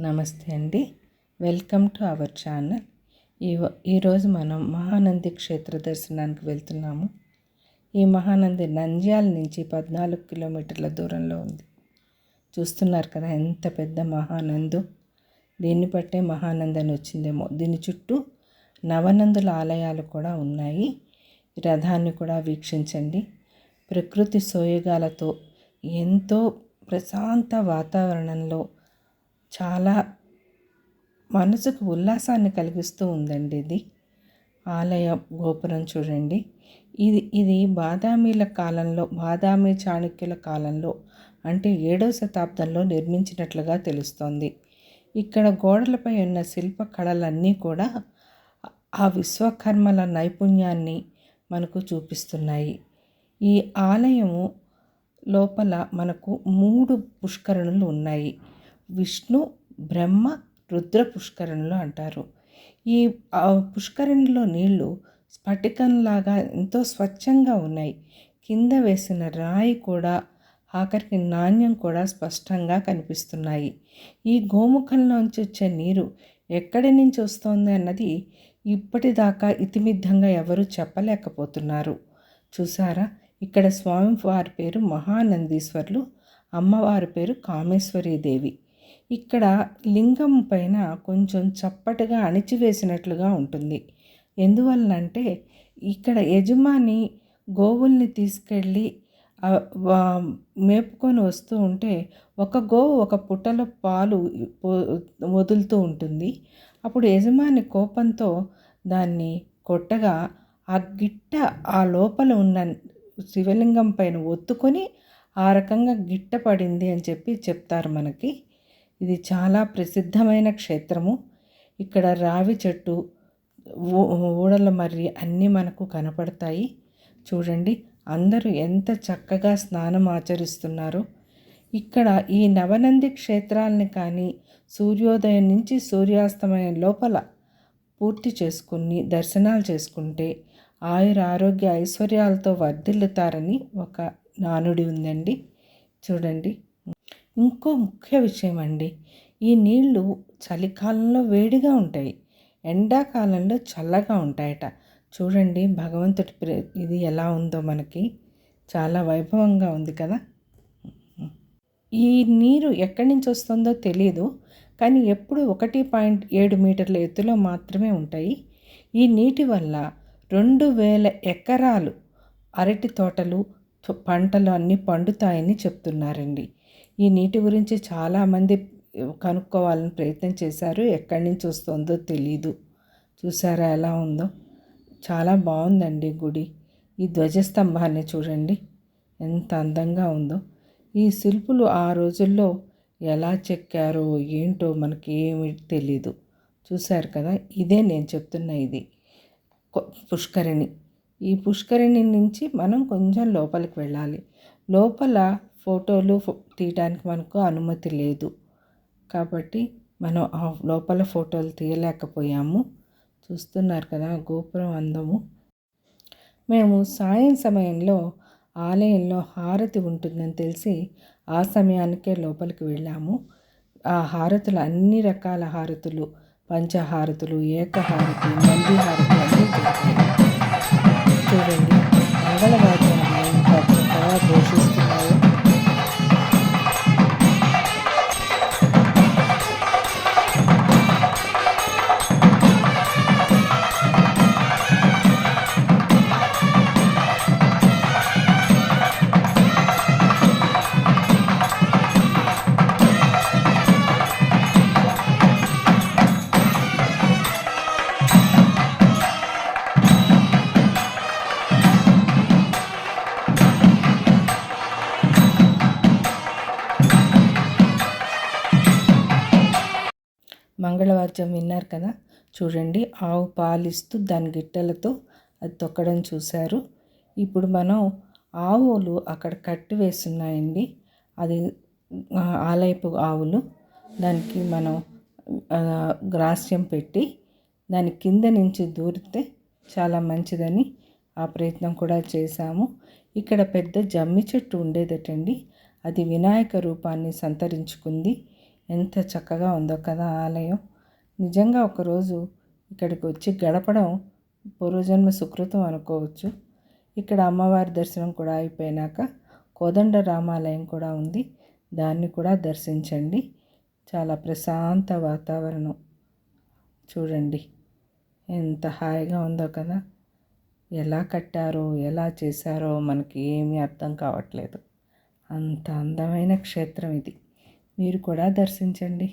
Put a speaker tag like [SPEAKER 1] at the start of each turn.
[SPEAKER 1] నమస్తే అండి. Welcome to our channel. ఈ ఈరోజు మనం మహానంది క్షేత్ర దర్శనానికి వెళ్తున్నాము. ఈ మహానంది నంద్యాల నుంచి పద్నాలుగు కిలోమీటర్ల దూరంలో ఉంది. చూస్తున్నారు కదా ఎంత పెద్ద మహానందు. దీన్ని బట్టే మహానంది అని వచ్చిందేమో. దీని చుట్టూ నవనందుల ఆలయాలు కూడా ఉన్నాయి. రథాన్ని కూడా వీక్షించండి. ప్రకృతి సోయగాలతో ఎంతో ప్రశాంత వాతావరణంలో చాలా మనసుకు ఉల్లాసాన్ని కలిగిస్తూ ఉందండి ఇది. ఆలయ గోపురం చూడండి. ఇది ఇది బాదామీల కాలంలో బాదామి చాణక్యుల కాలంలో అంటే ఏడవ శతాబ్దంలో నిర్మించినట్లుగా తెలుస్తోంది. ఇక్కడ గోడలపై ఉన్న శిల్ప కళలన్నీ కూడా ఆ విశ్వకర్మల నైపుణ్యాన్ని మనకు చూపిస్తున్నాయి. ఈ ఆలయము లోపల మనకు మూడు పుష్కరణులు ఉన్నాయి. విష్ణు బ్రహ్మ రుద్ర పుష్కరణులు అంటారు. ఈ పుష్కరిణిలో నీళ్ళు స్ఫటికంలాగా ఎంతో స్వచ్ఛంగా ఉన్నాయి. కింద వేసిన రాయి కూడా ఆఖరికి నాణ్యం కూడా స్పష్టంగా కనిపిస్తున్నాయి. ఈ గోముఖంలోంచి వచ్చే నీరు ఎక్కడి నుంచి వస్తోంది అన్నది ఇప్పటిదాకా ఇతిమిద్ధంగా ఎవరు చెప్పలేకపోతున్నారు. చూసారా ఇక్కడ స్వామి వారి పేరు మహానందీశ్వర్లు అమ్మవారి పేరు కామేశ్వరీదేవి. ఇక్కడ లింగం పైన కొంచెం చప్పటిగా అణిచివేసినట్లుగా ఉంటుంది. ఎందువలనంటే ఇక్కడ యజమాని గోవుల్ని తీసుకెళ్ళి మేపుకొని వస్తూ ఉంటే ఒక గోవు ఒక పుట్టలో పాలు వదులుతూ ఉంటుంది. అప్పుడు యజమాని కోపంతో దాన్ని కొట్టగా ఆ గిట్ట ఆ లోపల ఉన్న శివలింగం పైన ఒత్తుకొని ఆ రకంగా గిట్ట పడింది అని చెప్పి చెప్తారు మనకి. ఇది చాలా ప్రసిద్ధమైన క్షేత్రము. ఇక్కడ రావి చెట్టు ఊడల మర్రి అన్నీ మనకు కనపడతాయి. చూడండి అందరూ ఎంత చక్కగా స్నానం ఆచరిస్తున్నారో. ఇక్కడ ఈ నవనంది క్షేత్రాలని కానీ సూర్యోదయం నుంచి సూర్యాస్తమయం లోపల పూర్తి చేసుకుని దర్శనాలు చేసుకుంటే ఆయుర ఆరోగ్య ఐశ్వర్యాలతో వర్ధిల్లుతారని ఒక నానుడి ఉందండి. చూడండి ఇంకో ముఖ్య విషయం అండి ఈ నీళ్ళు చలికాలంలో వేడిగా ఉంటాయి. ఎండాకాలంలో చల్లగా ఉంటాయట. చూడండి భగవంతుడి ఇది ఎలా ఉందో మనకి. చాలా వైభవంగా ఉంది కదా. ఈ నీరు ఎక్కడి నుంచి వస్తుందో తెలియదు కానీ ఎప్పుడు ఒకటి పాయింట్ ఏడు మీటర్ల ఎత్తులో మాత్రమే ఉంటాయి. ఈ నీటి వల్ల రెండు వేల ఎకరాలు అరటి తోటలు పంటలు అన్నీ పండుతాయని చెప్తున్నారండి. ఈ నీటి గురించి చాలామంది కనుక్కోవాలని ప్రయత్నం చేశారు. ఎక్కడి నుంచి వస్తుందో తెలీదు. చూసారా ఎలా ఉందో? చాలా బాగుందండి గుడి. ఈ ధ్వజస్తంభాన్ని చూడండి. ఎంత అందంగా ఉందో. ఈ శిల్పులు ఆ రోజుల్లో ఎలా చెక్కారో ఏంటో మనకి ఏమి తెలీదు. చూశారు కదా? ఇదే నేను చెప్తున్న ఇది. పుష్కరిణి. ఈ పుష్కరిణి నుంచి మనం కొంచెం లోపలికి వెళ్ళాలి. లోపల ఫోటోలు తీయడానికి మనకు అనుమతి లేదు. కాబట్టి మనం ఆ లోపల ఫోటోలు తీయలేకపోయాము. చూస్తున్నారు కదా గోపురం అందము. మేము సాయం సమయంలో ఆలయంలో హారతి ఉంటుందని తెలిసి ఆ సమయానికే లోపలికి వెళ్ళాము. ఆ హారతులు అన్ని రకాల హారతులు పంచహారతులు ఏకహారతి మంది హారతి అన్నీ చూడండి మంగళవాద్యాన్ని ఘోషిస్తూ మంగళవాద్యం విన్నారు కదా? చూడండి ఆవు పాలిస్తూ దాని గిట్టెలతో అది తొక్కడం చూశారు. ఇప్పుడు మనం ఆవులు అక్కడ కట్టి వేస్తున్నాయండి. అది ఆలయపు ఆవులు. దానికి మనం గ్రాస్యం పెట్టి దాని కింద నుంచి దూరితే చాలా మంచిదని ఆ ప్రయత్నం కూడా చేశాము. ఇక్కడ పెద్ద జమ్మి చెట్టు ఉండేదటండి. అది వినాయక రూపాన్ని సంతరించుకుంది. ఎంత చక్కగా ఉందో కదా ఆలయం. నిజంగా ఒకరోజు ఇక్కడికి వచ్చి గడపడం పూర్వజన్మ సుకృతం అనుకోవచ్చు. ఇక్కడ అమ్మవారి దర్శనం కూడా అయిపోయినాక కోదండ రామాలయం కూడా ఉంది. దాన్ని కూడా దర్శించండి. చాలా ప్రశాంత వాతావరణం. చూడండి. ఎంత హాయిగా ఉందో కదా. ఎలా కట్టారో ఎలా చేశారో మనకి ఏమీ అర్థం కావట్లేదు. అంత అందమైన క్షేత్రం ఇది. మీరు కూడా దర్శించండి.